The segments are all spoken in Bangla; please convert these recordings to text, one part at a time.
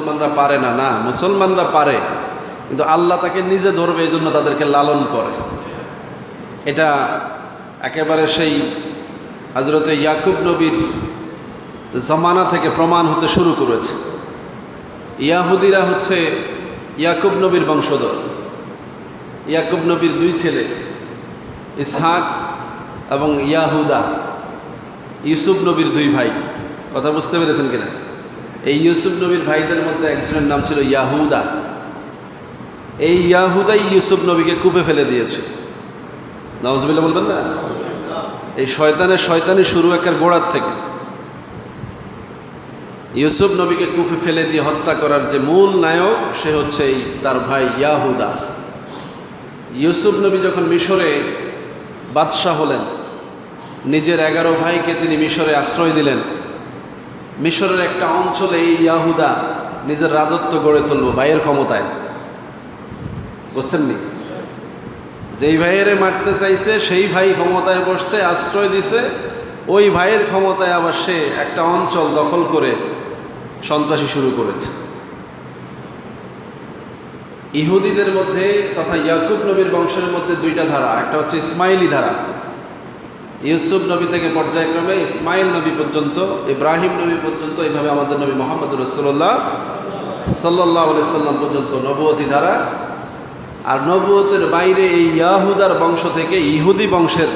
মুসলমানরা পারে না না, মুসলমানরা পারে, কিন্তু আল্লাহ তাকে নিজে ধরবে এই জন্য তাদেরকে লালন করে। এটা একেবারে সেই হজরতে ইয়াকুব নবীর জমানা থেকে প্রমাণ হতে শুরু করেছে। ইয়াহুদিরা হচ্ছে ইয়াকুব নবীর বংশধর। ইয়াকুব নবীর দুই ছেলে, ইসহাক এবং ইয়াহুদা। ইউসুফ নবীর দুই ভাই। কথা বুঝতে পেরেছেন কিনা? এই ইউসুফ নবীর ভাইদের মধ্যে একজনের নাম ছিল ইয়াহুদা। এই ইয়াহুদাই ইউসুফ নবীকে কূপে ফেলে দিয়েছে। নওয়াজবিল্লা বলবেন না? এই শয়তানের শয়তানি শুরু একের গোড়ার থেকে। ইউসুফ নবীকে কুফে ফেলে দিয়ে হত্যা করার যে মূল নায়ক, সে হচ্ছে এই তার ভাই ইয়াহুদা। ইউসুফ নবী যখন মিশরে বাদশাহ হলেন, নিজের এগারো ভাইকে তিনি মিশরে আশ্রয় দিলেন। মিশরের একটা অঞ্চলে এই ইয়াহুদা নিজের রাজত্ব গড়ে তুলব, ভাইয়ের ক্ষমতায়। বুঝতেন নি যেই ভাইয়েরে মারতে চাইছে, সেই ভাই ক্ষমতায় বসছে, আশ্রয় দিছে, ওই ভাইয়ের ক্ষমতায় আবার সে একটা অঞ্চল দখল করে সন্ত্রাসী শুরু করেছে। ইহুদিদের মধ্যে তথা ইয়াকুব নবীর বংশের মধ্যে দুইটা ধারা, একটা হচ্ছে ইসমাইলি ধারা। ইউসুফ নবী থেকে পর্যায়ক্রমে ইসমাইল নবী পর্যন্ত, ইব্রাহিম নবী পর্যন্ত এইভাবে আমাদের নবী মোহাম্মদ রসুল্লাহ সাল্লাহ সাল্লাম পর্যন্ত নবতী ধারা আর নবুয়তের বাইরে এই ইয়াহুদার বংশ থেকে ইহুদি বংশের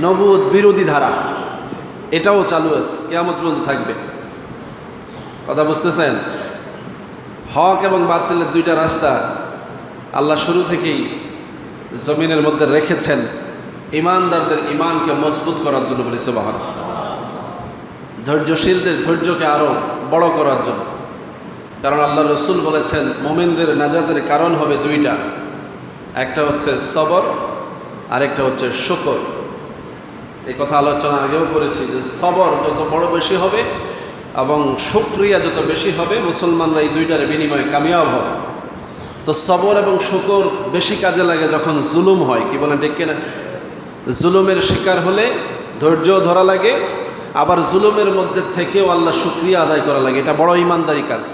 নবুয়ত বিরোধী ধারা, এটাও চালু আছে কেমন পর্যন্ত থাকবে। কথা বুঝতেছেন? হক এবং বাতিলের দুইটা রাস্তা আল্লাহ শুরু থেকেই জমিনের মধ্যে রেখেছেন। ইমানদারদের ইমানকে মজবুত করার জন্য বলেছে বাহান ধৈর্যশীলদের ধৈর্যকে আরও বড় করার জন্য। কারণ আল্লাহ রসুল বলেছেন, মোমেনদের নাজাতের কারণ হবে দুইটা। একটা হচ্ছে সবর, আরেকটা হচ্ছে শকর। এই কথা আলোচনা আগেও করেছি যে সবর যত বড় বেশি হবে এবং সুক্রিয়া যত বেশি হবে, মুসলমানরা এই দুইটার বিনিময়ে কামিয়াব হবে। তো সবর এবং শুকর বেশি কাজে লাগে যখন জুলুম হয়, কি বলেন ঠিক কিনা? জুলুমের শিকার হলে ধৈর্য ধরা লাগে, আবার জুলুমের মধ্যে থেকেও আল্লাহ শুক্রিয়া আদায় করা লাগে। এটা বড় ইমানদারি কাজ।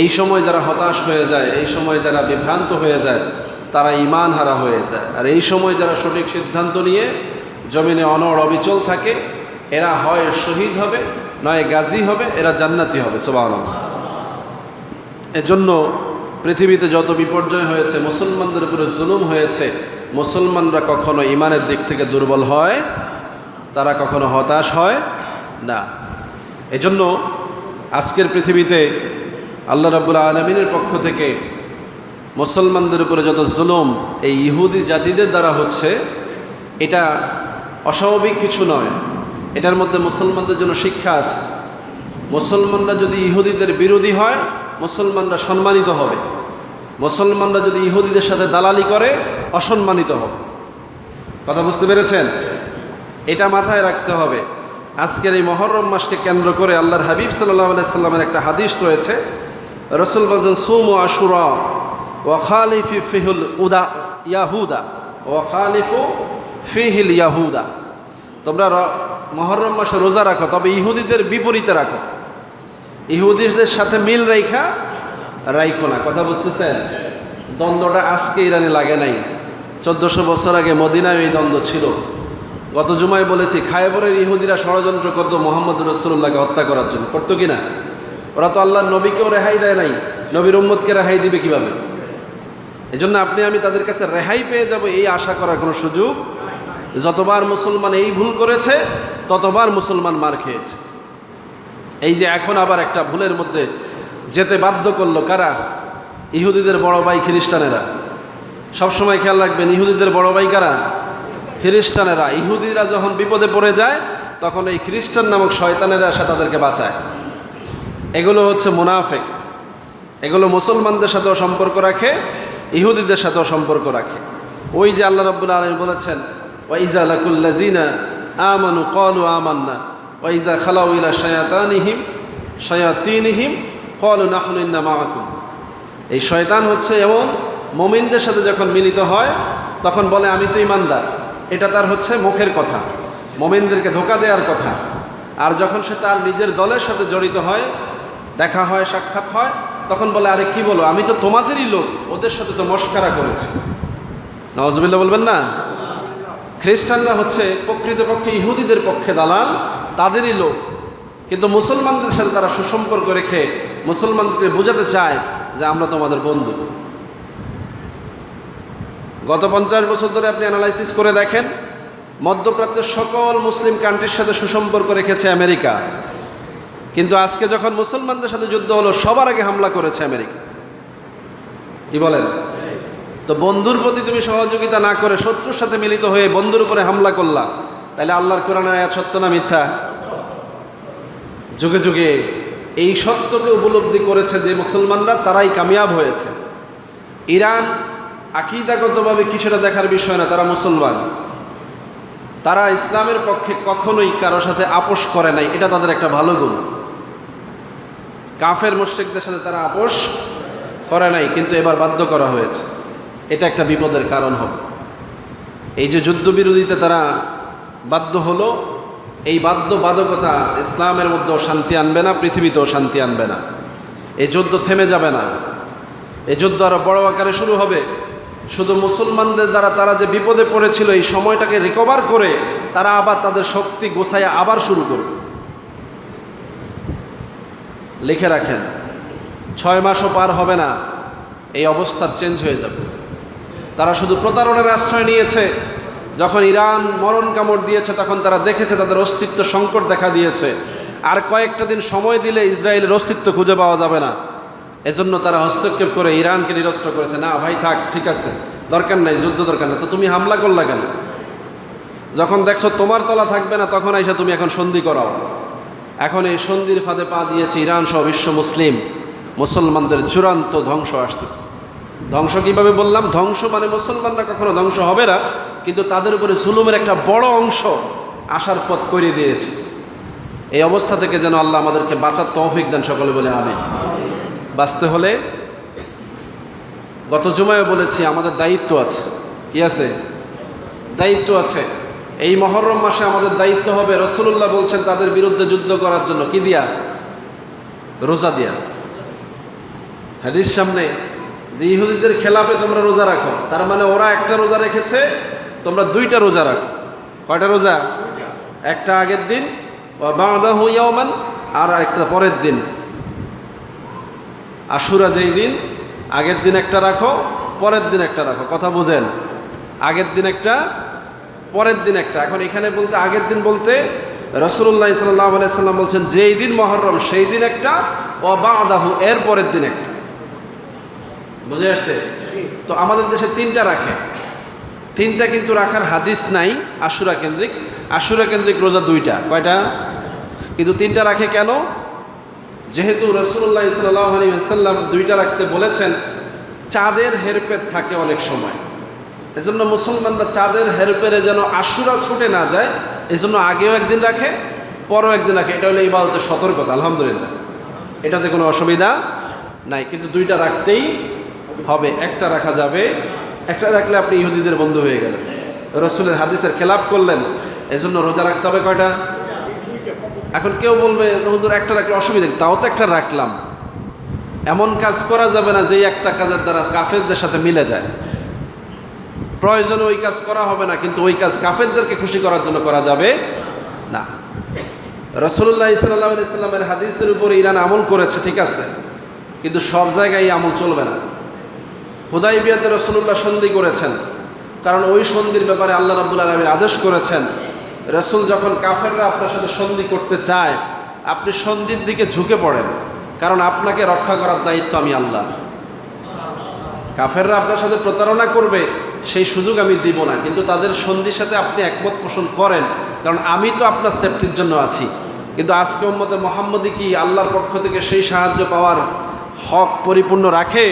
এই সময় যারা হতাশ হয়ে যায়, এই সময় যারা বিভ্রান্ত হয়ে যায়, তারা ইমান হারা হয়ে যায়। আর এই সময় যারা সঠিক সিদ্ধান্ত নিয়ে জমিনে অনড় অবিচল থাকে, এরা হয় শহীদ হবে, নয় গাজী হবে, এরা জান্নাতি হবে সোবাহ এজন্য পৃথিবীতে যত বিপর্যয় হয়েছে, মুসলমানদের উপরে জুলুম হয়েছে মুসলমানরা কখনো ইমানের দিক থেকে দুর্বল হয়, তারা কখনো হতাশ হয়? না। এজন্য আজকের পৃথিবীতে আল্লাহ রাবুল আলমিনের পক্ষ থেকে মুসলমানদের উপরে যত জুলুম এই ইহুদি জাতিদের দ্বারা হচ্ছে, এটা অস্বাভাবিক কিছু নয়। এটার মধ্যে মুসলমানদের জন্য শিক্ষা আছে। মুসলমানরা যদি ইহুদিদের বিরোধী হয়, মুসলমানরা সম্মানিত হবে। মুসলমানরা যদি ইহুদিদের সাথে দালালি করে অসম্মানিত হবে। কথা বুঝতে পেরেছেন? এটা মাথায় রাখতে হবে। আজকের এই মহরম মাসকে কেন্দ্র করে আল্লাহর হাবিব সাল্লাহ সাল্লামের একটা হাদিস রয়েছে। রসুল বলছেন, সুম ও আশুরা ও খালিফি ফিহুল উদা ইয়াহুদা ও খালিফু ফিহিল ইয়াহুদা। তোমরা মহরম মাসে রোজা রাখো, তবে ইহুদিদের বিপরীতে রাখো। ইহুদিদের সাথে মিল রেখা রাইখো না। কথা বুঝতেছেন? দ্বন্দ্বটা আজকে ইরানে লাগে নাই। চোদ্দোশো বছর আগে মদিনায় এই দ্বন্দ্ব ছিল। গত জুমায় বলেছি, খায়বরের ইহুদিরা ষড়যন্ত্র করতো মোহাম্মদ রসুল্লাহকে হত্যা করার জন্য। করতো কি না? ওরা তো আল্লাহ নবীকেও রেহাই দেয় নাই। নবীর উম্মদকে রেহাই দিবে কীভাবে? এই জন্য আপনি, আমি তাদের কাছে রেহাই পেয়ে যাব, এই আশা করার কোনো সুযোগ যতবার মুসলমান এই ভুল করেছে, ততবার মুসলমান মার খেয়েছে। এই যে এখন আবার একটা ভুলের মধ্যে যেতে বাধ্য করল কারা? ইহুদিদের বড় ভাই খ্রিস্টানেরা। সবসময় খেয়াল রাখবেন, ইহুদিদের বড় ভাই কারা? খ্রিস্টানেরা। ইহুদিরা যখন বিপদে পড়ে যায়, তখন এই খ্রিস্টান নামক শয়তানেরা এসে তাদেরকে বাঁচায়। এগুলো হচ্ছে মুনাফেক। এগুলো মুসলমানদের সাথেও সম্পর্ক রাখে, ইহুদিদের সাথেও সম্পর্ক রাখে। ওই যে আল্লাহ রব্বুল আলম বলেছেন ওয়াইজা লাকুল্লাজিনা আমানু কলু আমান্না ওয়াইজা খালাউ ইলা শায়াতানিহিম, শায়াতিনিহিম কলু নাহনুন্না মাআকুম। এই শয়তান হচ্ছে এমন মমিনদের সাথে যখন মিলিত হয়, তখন বলে, আমি তো ইমানদার। এটা তার হচ্ছে মুখের কথা। মমিনদেরকে ধোকা দেওয়ার কথা। আর যখন সে তার নিজের দলের সাথে জড়িত হয়, দেখা হয়, সাক্ষাৎ হয়, তখন বলে, আরে কি বলো, আমি তো তোমাদেরই লোক, ওদের সাথে তো মস্কারা করেছি। নওয়াজবিল্লা বলবেন না? খ্রিস্টানরা হচ্ছে প্রকৃতপক্ষে ইহুদিদের পক্ষে দালাল, তাদেরই লোক। কিন্তু মুসলমানদের সাথে তারা সুসম্পর্ক রেখে মুসলমানদেরকে বোঝাতে চায় যে, আমরা তোমাদের বন্ধু। গত পঞ্চাশ বছর ধরে আপনি অ্যানালাইসিস করে দেখেন, মধ্যপ্রাচ্যের সকল মুসলিম কান্ট্রির সাথে সুসম্পর্ক রেখেছে আমেরিকা। কিন্তু আজকে যখন মুসলমানদের সাথে যুদ্ধ হলো, সবার আগে হামলা করেছে আমেরিকা। কি বলেন? তো বন্ধুর প্রতি তুমি সহযোগিতা না করে শত্রুর সাথে মিলিত হয়ে বন্ধুর উপরে হামলা করলা, তাহলে আল্লাহর কোরআন আয়াত সত্য না মিথ্যা? যুগে যুগে এই সত্যকে উপলব্ধি করেছে যে মুসলমানরা তারাই কামিয়াব হয়েছে। ইরান আকিদাগতভাবে কিছুটা দেখার বিষয় না, তারা মুসলমান। তারা ইসলামের পক্ষে কখনোই কারও সাথে আপোষ করে নাই, এটা তাদের একটা ভালো গুণ। কাফের মুশ্রিকদের সাথে তারা আপোষ করে নাই, কিন্তু এবার বাধ্য করা হয়েছে। এটা একটা বিপদের কারণ হবে। এই যে যুদ্ধবিরোধীতে তারা বাধ্য হলো, এই বাধ্য বাধকতা ইসলামের মধ্যেও শান্তি আনবে না, পৃথিবীতেও শান্তি আনবে না। এই যুদ্ধ থেমে যাবে না। এই যুদ্ধ আরও বড় আকারে শুরু হবে। শুধু মুসলমানদের দ্বারা তারা যে বিপদে পড়েছিল, এই সময়টাকে রিকভার করে তারা আবার তাদের শক্তি গোছাইয়া আবার শুরু করবে। লিখে রাখেন, ছয় মাসও পার হবে না, এই অবস্থার চেঞ্জ হয়ে যাবে। তারা শুধু প্রতারণার আশ্রয় নিয়েছে, যখন ইরান মরণ কামড় দিয়েছে, তখন তারা দেখেছে তাদের অস্তিত্ব সংকট দেখা দিয়েছে। আর কয়েকটা দিন সময় দিলে ইসরায়েলের অস্তিত্ব খুঁজে পাওয়া যাবে না। এজন্য তারা হস্তক্ষেপ করে ইরানকে নিরস্ত করেছে। না, ভাই, থাক, ঠিক আছে, দরকার নাই, যুদ্ধ দরকার নেই। তো তুমি হামলা করলা কেন? যখন দেখছ তোমার তলা থাকবে না, তখন আইসা তুমি এখন সন্ধি করাও। এখন এই সন্ধির ফাঁদে পা দিয়েছে ইরান সহ বিশ্ব মুসলিম। মুসলমানদের চূড়ান্ত ধ্বংস আসতেছে। ধ্বংস কীভাবে বললাম? ধ্বংস মানে মুসলমানরা কখনো ধ্বংস হবে না, কিন্তু তাদের উপরে জুলুমের একটা বড় অংশ আসার পথ করে দিয়েছে। এই অবস্থা থেকে যেন আল্লাহ আমাদেরকে বাঁচার তৌফিক দেন সকলে বলে আমি বাঁচতে হলে গত জুমায় বলেছি আমাদের দায়িত্ব আছে। কি আছে? দায়িত্ব আছে। এই মহরম মাসে আমাদের দায়িত্ব হবে রসুল্লাহ বলছেন তাদের বিরুদ্ধে যুদ্ধ করার জন্য। কি দিয়া? রোজা দিয়া। হাদিস সামনে যে ইহুদিদের খেলাপে তোমরা রোজা রাখো তার মানে ওরা একটা রোজা রেখেছে তোমরা দুইটা রোজা রাখো। কয়টা রোজা? একটা আগের দিন বাঁধা হইয়াওমান আর একটা পরের দিন। আশুরা যেই দিন, আগের দিন একটা রাখো, পরের দিন একটা রাখো। কথা বোঝেন? আগের দিন একটা, পরের দিন একটা। এখন এখানে বলতে, আগের দিন বলতে রসুল্লাহ সাল্লাহ সাল্লাম বলছেন, যেই দিন মহরম, সেই দিন একটা ও বা আদাহু এর পরের দিন একটা। বুঝে আসছে? তো আমাদের দেশে তিনটা রাখে। তিনটা কিন্তু রাখার হাদিস নাই, আশুরা কেন্দ্রিক। আশুরা কেন্দ্রিক রোজা দুইটা। কয়টা? কিন্তু তিনটা রাখে কেন? যেহেতু রসুল্লাহ সাল্লাম দুইটা রাখতে বলেছেন, চাঁদের হেরপের থাকে অনেক সময়। এজন্য মুসলমানরা চাঁদের হেরপেরে যেন আশুরা ছুটে না যায়, এজন্য আগেও একদিন রাখে, পরও একদিন রাখে। এটা হলো এই বালতে সতর্কতা, আলহামদুলিল্লাহ। এটাতে কোনো অসুবিধা নাই, কিন্তু দুইটা রাখতেই হবে। একটা রাখা যাবে, একটা রাখলে আপনি ইহুদিদের বন্ধু হয়ে গেলেন। রসুলের হাদিসের খেলাপ করলেন, এজন্য রোজা রাখতে হবে কয়টা? এখন কেউ বলবে, হুজুর, একটা রাখলে অসুবিধা তাও তো একটা রাখলাম। এমন কাজ করা যাবে না যে একটা কাজের দ্বারা কাফেরদের সাথে মিলে যায়। প্রয়োজনে ওই কাজ করা হবে না, কিন্তু ওই কাজ কাফেরদেরকে খুশি করার জন্য করা যাবে না। রসুল্লাহ সাল্লাহ সাল্লামের হাদিসের উপরে ইরান আমল করেছে, ঠিক আছে? কিন্তু সব জায়গায় আমল চলবে না। হুদাই বিয়াতে রসুল্লাহ সন্ধি করেছেন, কারণ ওই সন্ধির ব্যাপারে আল্লাহ রাবুল আলমী আদেশ করেছেন রসুল যখন কাফেররা আপনার সাথে সন্ধি করতে চায়, আপনি সন্ধির দিকে ঝুঁকে পড়েন। কারণ আপনাকে রক্ষা করার দায়িত্ব আমি আল্লাহ কাফেররা আপনার সাথে প্রতারণা করবে, সেই সুযোগ আমি দিব না। কিন্তু তাদের সন্ধির সাথে আপনি একমত পোষণ করেন, কারণ আমি তো আপনার সেফটির জন্য আছি। কিন্তু আজকে উম্মতে মোহাম্মদী কি আল্লাহর পক্ষ থেকে সেই সাহায্য পাওয়ার হক পরিপূর্ণ রাখে,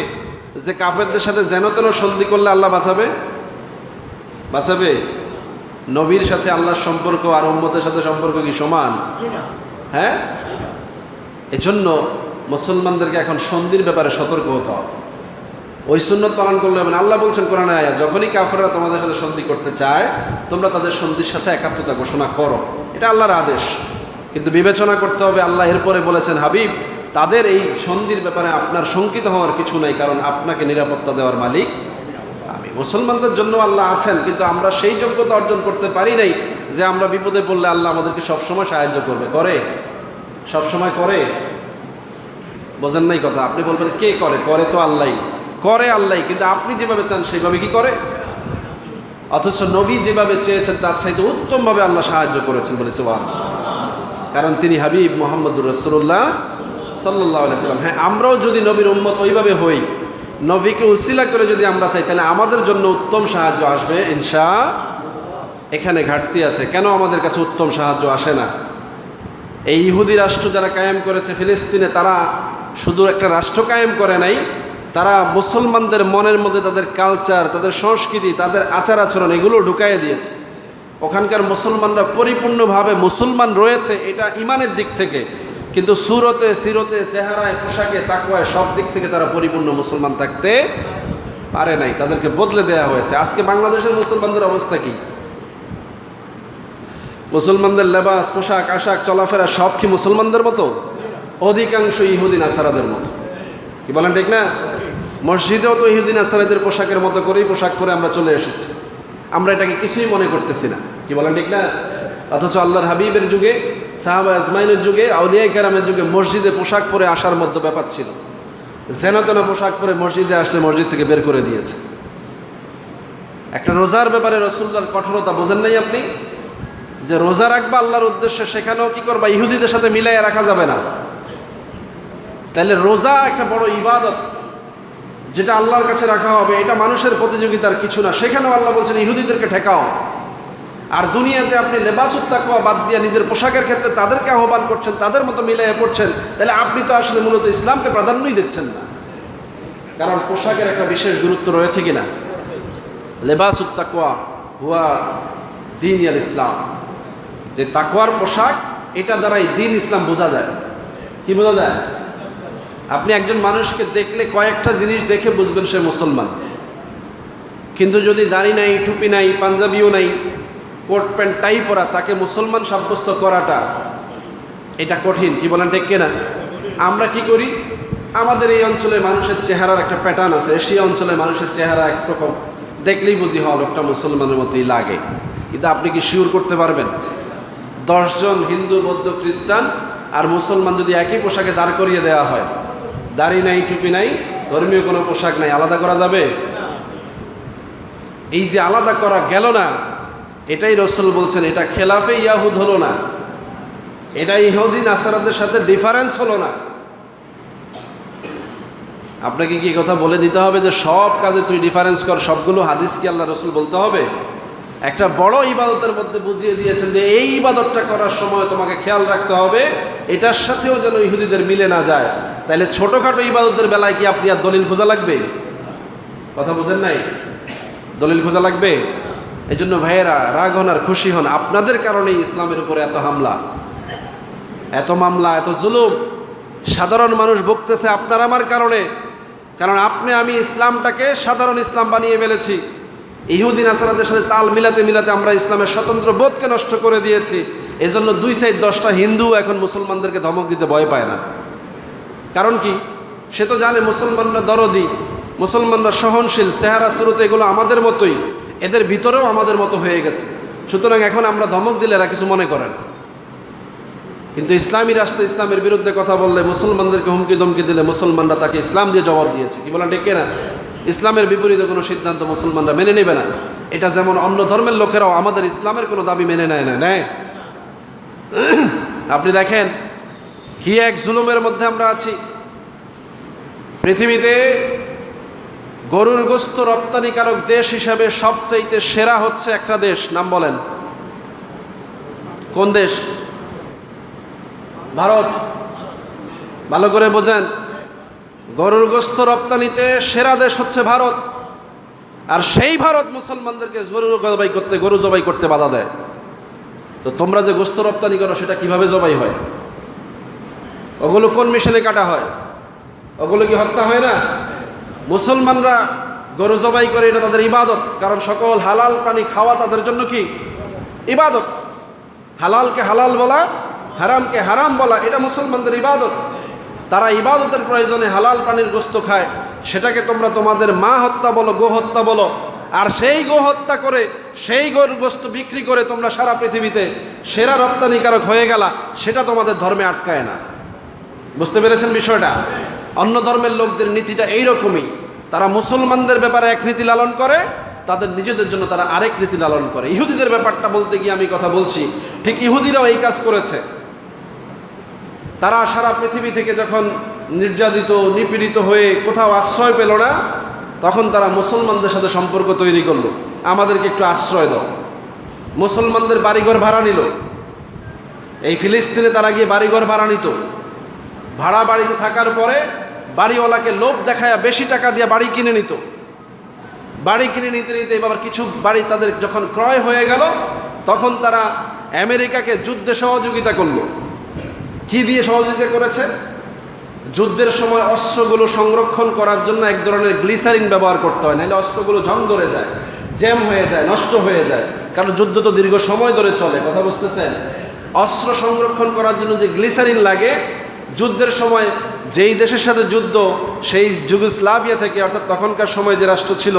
যে কাফেরদের সাথে যেন তেন সন্ধি করলে আল্লাহ বাঁচাবে? বাঁচাবে? নবীর সাথে আল্লাহর সম্পর্ক আর উম্মতের সাথে সম্পর্ক কি সমান? হ্যাঁ? এজন্য মুসলমানদেরকে এখন সন্ধির ব্যাপারে সতর্ক হতে হবে। ওই সুন্নত পালন করলে হবে। আল্লাহ বলছেন কোরআনে আয়া যখনই কাফেররা তোমাদের সাথে সন্ধি করতে চায়, তোমরা তাদের সন্ধির সাথে একাত্মতা ঘোষণা করো। এটা আল্লাহর আদেশ। কিন্তু বিবেচনা করতে হবে, আল্লাহ এরপরে বলেছেন, হাবিব, তাদের এই সন্ধির ব্যাপারে আপনার শঙ্কিত হওয়ার কিছু নাই, কারণ আপনাকে নিরাপত্তা দেওয়ার মালিক মুসলমানদের জন্য আল্লাহ আছেন, কিন্তু আমরা সেই যোগ্যতা অর্জন করতে পারি নাই যে আমরা বিপদে পড়লে আল্লাহ আমাদেরকে সবসময় সাহায্য করবে। করে? সবসময় করে? বোঝেন নাই কথা। আপনি বলবেন, কে করে? করে তো আল্লাহ করে আল্লাহ কিন্তু আপনি যেভাবে চান সেইভাবে কি করে? অথচ নবী যেভাবে চেয়েছেন, তার চাইতে উত্তমভাবে আল্লাহ সাহায্য করেছেন বলেছে ওয়ান কারণ তিনি হাবিব মোহাম্মদুর রসুল্লাহ সাল্লাহ সাল্লাম হ্যাঁ আমরাও যদি নবীর উম্মত ওইভাবে হই নবীকে উসিলা করে যদি আমরা চাই, তাহলে আমাদের জন্য উত্তম সাহায্য আসবে, ইনশা এখানে ঘাটতি আছে। কেন আমাদের কাছে উত্তম সাহায্য আসে না? এই ইহুদি রাষ্ট্র যারা কায়েম করেছে ফিলিস্তিনে, তারা শুধু একটা রাষ্ট্র কায়েম করে নাই, তারা মুসলমানদের মনের মধ্যে তাদের কালচার তাদের সংস্কৃতি, তাদের আচার আচরণ, এগুলো ঢুকাইয়ে দিয়েছে। ওখানকার মুসলমানরা পরিপূর্ণভাবে মুসলমান রয়েছে, এটা ইমানের দিক থেকে। কিন্তু সুরতে, সিরতে, চেহারায়, পোশাকে, তাকুয়ায় সব দিক থেকে তারা পরিপূর্ণ মুসলমান থাকতে পারে নাই। তাদেরকে বদলে দেওয়া হয়েছে। আজকে বাংলাদেশের মুসলমানদের অবস্থা কি? মুসলমানদের লেবাস, পোশাক, আশাক, চলাফেরা সব কি মুসলমানদের মতো? অধিকাংশ ইহুদিন আসারাদের মতো। কি বলেন ঠিক না? মসজিদেও তো ইহুদিন আসারাদের পোশাকের মতো করেই পোশাক পরে আমরা চলে এসেছি। আমরা এটাকে কিছুই মনে করতেছি না। কি বলেন ঠিক না? অথচ আল্লাহর হাবিবের যুগে সাহাবা আজমাইনের যুগে আউলিয়াই কারামের যুগে মসজিদে পোশাক পরে আসার মধ্যে ব্যাপার ছিল। জেনাতনা পোশাক পরে মসজিদে আসলে মসজিদ থেকে বের করে দিয়েছে। একটা রোজার ব্যাপারে রসুল্লার কঠোরতা বোঝেন নাই আপনি? যে রোজা রাখবা আল্লাহর উদ্দেশ্যে, সেখানেও কি করবা? ইহুদিদের সাথে মিলাইয়া রাখা যাবে না। তাহলে রোজা একটা বড় ইবাদত, যেটা আল্লাহর কাছে রাখা হবে, এটা মানুষের প্রতিযোগিতার কিছু না। সেখানেও আল্লাহ বলছেন, ইহুদিদেরকে ঠেকাও। আর দুনিয়াতে আপনি লেবাস উত্তাকুয়া বাদ দিয়ে নিজের পোশাকের ক্ষেত্রে তাদেরকে আহ্বান করছেন, তাদের মতো মিলাইয়া পড়ছেন, তাহলে আপনি তো আসলে মূলত ইসলামকে প্রাধান্যই দিচ্ছেন না। কারণ পোশাকের একটা বিশেষ গুরুত্ব রয়েছে কিনা? লেবাস উত্তাকুয়া হুয়া দিন ইয়াল ইসলাম। যে তাকুয়ার পোশাক, এটা দ্বারাই দিন ইসলাম বোঝা যায়। কি বোঝা যায়? আপনি একজন মানুষকে দেখলে কয়েকটা জিনিস দেখে বুঝবেন সে মুসলমান। কিন্তু যদি দাড়ি নাই, টুপি নাই, পাঞ্জাবিও নাই কোট প্যান্ট টাই পরা, তাকে মুসলমান সাব্যস্ত করাটা এটা কঠিন, কি বলেন ঠিক কিনা? আমরা কি করি? আমাদের এই অঞ্চলে মানুষের চেহারার একটা প্যাটার্ন আছে, এশিয়া অঞ্চলে মানুষের চেহারা একরকম দেখলেই বুঝি হওয়া লোকটা মুসলমানের মতোই লাগে। কিন্তু আপনি কি শিওর করতে পারবেন? দশজন হিন্দু, বৌদ্ধ, খ্রিস্টান আর মুসলমান যদি একই পোশাকে দাঁড় করিয়ে দেওয়া হয়, দাড়ি নাই, টুপি নাই, ধর্মীয় কোনো পোশাক নাই, আলাদা করা যাবে? এই যে আলাদা করা গেল না এটাই রসুল বলছেন, এটা খেলাফে ইয়াহুদ হলো না। এটা ইহুদিন আসারাদের সাথে ডিফারেন্স হলো না। আপনাকে কি কথা বলে দিতে হবে যে সব কাজে তুই ডিফারেন্স কর, সবগুলো হাদিস কি আল্লাহ রসুল বলতে হবে? একটা বড় ইবাদতের মধ্যে বুঝিয়ে দিয়েছেন যে এই ইবাদতটা করার সময় তোমাকে খেয়াল রাখতে হবে, এটার সাথেও যেন ইহুদিদের মিলে না যায়। তাহলে ছোটোখাটো ইবাদতের বেলায় কি আপনি আর দলিল খোঁজা লাগবে? কথা বুঝেন নাই? দলিল খোঁজা লাগবে? এই জন্য ভাইয়েরা, রাগ হন আর খুশি হন। আপনাদের কারণেই ইসলামের উপরে এত হামলা। এত মামলা, এত জুলুম। সাধারণ মানুষ ভুগতেছে আপনার আমার কারণে। কারণ আপনি, আমি ইসলামটাকে সাধারণ ইসলাম বানিয়ে ফেলেছি। ইহুদিন, আসারাদের সাথে তাল মিলাতে মিলাতে আমরা ইসলামের স্বতন্ত্র বোধকে নষ্ট করে দিয়েছি। এজন্য দুই সাইড দশটা হিন্দু এখন মুসলমানদেরকে ধমক দিতে ভয় পায় না। কারণ কি? সে তো জানে মুসলমানরা দরদি, মুসলমানরা সহনশীল, চেহারা শুরুতে এগুলো আমাদের মতোই। এদের ভিতরেও আমাদের মতো হয়ে গেছে। সুতরাং এখন আমরা ধমক দিলে এরা কিছু মনে করেন কিন্তু ইসলামী রাষ্ট্র ইসলামের বিরুদ্ধে কথা বললে, মুসলমানদেরকে হুমকি ধমকি দিলে মুসলমানরা তাকে ইসলাম দিয়ে জবাব দিয়েছে। কি বলেন ডেকে না ইসলামের বিপরীতে কোনো সিদ্ধান্ত মুসলমানরা মেনে নেবে না। এটা যেমন অন্য ধর্মের লোকেরাও আমাদের ইসলামের কোনো দাবি মেনে নেয় না, নেয়। আপনি দেখেন, কি এক জুলুমের মধ্যে আমরা আছি। পৃথিবীতে গরুর গোস্ত রপ্তানিকারক দেশ হিসাবে সবচাইতে সেরা হচ্ছে একটা দেশ, নাম বলেন। কোন দেশ? ভারত। ভালো করে বোঝেন। গরুর গোস্ত রপ্তানিতে সেরা দেশ হচ্ছে ভারত। আর সেই ভারত মুসলমানদেরকে গরু জবাই করতে, গরু জবাই করতে বাধা দেয়। তো তোমরা যে গোস্ত রপ্তানি করো, সেটা কীভাবে জবাই হয়? ওগুলো কোন মেশিনে কাটা হয়? ওগুলো কি হত্যা হয় না? মুসলমানরা গরু জবাই করে, এটা তাদের ইবাদত। কারণ সকল হালাল প্রাণী খাওয়া তাদের জন্য কি? ইবাদত। হালালকে হালাল বলা, হারামকে হারাম বলা, এটা মুসলমানদের ইবাদত। তারা ইবাদতের প্রয়োজনে হালাল প্রাণীর গোস্ত খায়। সেটাকে তোমরা তোমাদের মা হত্যা বলো, গো হত্যা বলো। আর সেই গো হত্যা করে, সেই গোর গোস্ত বিক্রি করে তোমরা সারা পৃথিবীতে সেরা রপ্তানিকারক হয়ে গেলা, সেটা তোমাদের ধর্মে আটকায় না। বুঝতে পেরেছেন বিষয়টা? অন্য ধর্মের লোকদের নীতিটা এইরকমই। তারা মুসলমানদের ব্যাপারে এক নীতি লালন করে, তাদের নিজেদের জন্য তারা আরেক নীতি লালন করে। ইহুদিদের ব্যাপারটা বলতে গিয়ে আমি কথা বলছি, ঠিক ইহুদিরাও এই কাজ করেছে। তারা সারা পৃথিবী থেকে যখন নির্যাতিত, নিপীড়িত হয়ে কোথাও আশ্রয় পেল না, তখন তারা মুসলমানদের সাথে সম্পর্ক তৈরি করল। আমাদেরকে একটু আশ্রয় দাও। মুসলমানদের বাড়িঘর ভাড়া নিল। এই ফিলিস্তিনে তারা গিয়ে বাড়িঘর ভাড়া নিত। ভাড়া বাড়িতে থাকার পরে বাড়িওয়ালাকে লোভ দেখায় বেশি টাকা দিয়ে বাড়ি কিনে নিত। বাড়ি কিনে নিতে নিতে এবার কিছু বাড়ি তাদের যখন ক্রয় হয়ে গেল, তখন তারা আমেরিকাকে যুদ্ধে সহযোগিতা করল। কি দিয়ে সহযোগিতা করেছে? যুদ্ধের সময় অস্ত্রগুলো সংরক্ষণ করার জন্য এক ধরনের গ্লিসারিন ব্যবহার করতে হয়, নাহলে অস্ত্রগুলো জং ধরে যায়, জ্যাম হয়ে যায়, নষ্ট হয়ে যায়। কারণ যুদ্ধ তো দীর্ঘ সময় ধরে চলে, কথা বুঝতেছেন? অস্ত্র সংরক্ষণ করার জন্য যে গ্লিসারিন লাগে যুদ্ধের সময় যেই দেশের সাথে যুদ্ধ, সেই যুগোস্লাভিয়া থেকে, অর্থাৎ তখনকার সময় যে রাষ্ট্র ছিল,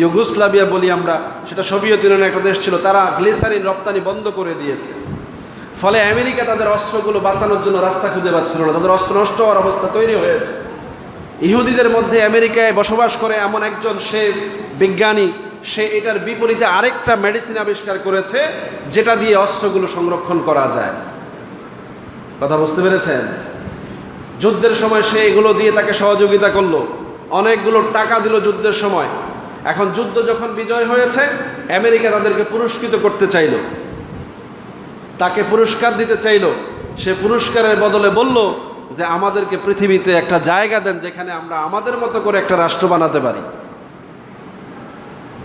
ইউগোস্লাভিয়া বলি আমরা, সেটা সোভিয়েত ইউনিয়নের একটা দেশ ছিল, তারা গ্লিসারিন রপ্তানি বন্ধ করে দিয়েছে। ফলে আমেরিকা তাদের অস্ত্রগুলো বাঁচানোর জন্য রাস্তা খুঁজে পাচ্ছিল না, তাদের অস্ত্র নষ্ট হওয়ার অবস্থা তৈরি হয়েছে। ইহুদিদের মধ্যে আমেরিকায় বসবাস করে এমন একজন, সে বিজ্ঞানী, সে এটার বিপরীতে আরেকটা মেডিসিন আবিষ্কার করেছে, যেটা দিয়ে অস্ত্রগুলো সংরক্ষণ করা যায়। কথা বুঝতে পেরেছেন? যুদ্ধের সময় সে এগুলো দিয়ে তাকে সহযোগিতা করল। অনেকগুলো টাকা দিল যুদ্ধের সময়। এখন যুদ্ধ যখন বিজয় হয়েছে, আমেরিকা তাদেরকে পুরস্কৃত করতে চাইলো। তাকে পুরস্কার দিতে চাইলো। সে পুরস্কারের বদলে বলল যে, আমাদেরকে পৃথিবীতে একটা জায়গা দেন যেখানে আমরা আমাদের মতো করে একটা রাষ্ট্র বানাতে পারি।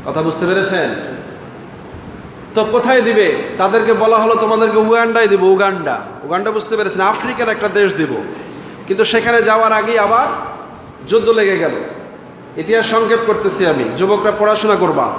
কথা বুঝতে পেরেছেন? তো কোথায় দিবে? তাদেরকে বলা হলো, তোমাদেরকে উগান্ডায় দিব, উগান্ডা। উগান্ডা বুঝতে পেরেছেন? আফ্রিকার একটা দেশ দিব। কিন্তু সেখানে যাওয়ার আগেই আবার যুদ্ধ লেগে গেল। ইতিহাস সংক্ষেপ করতেছি আমি। যুবকরা পড়াশোনা করবা।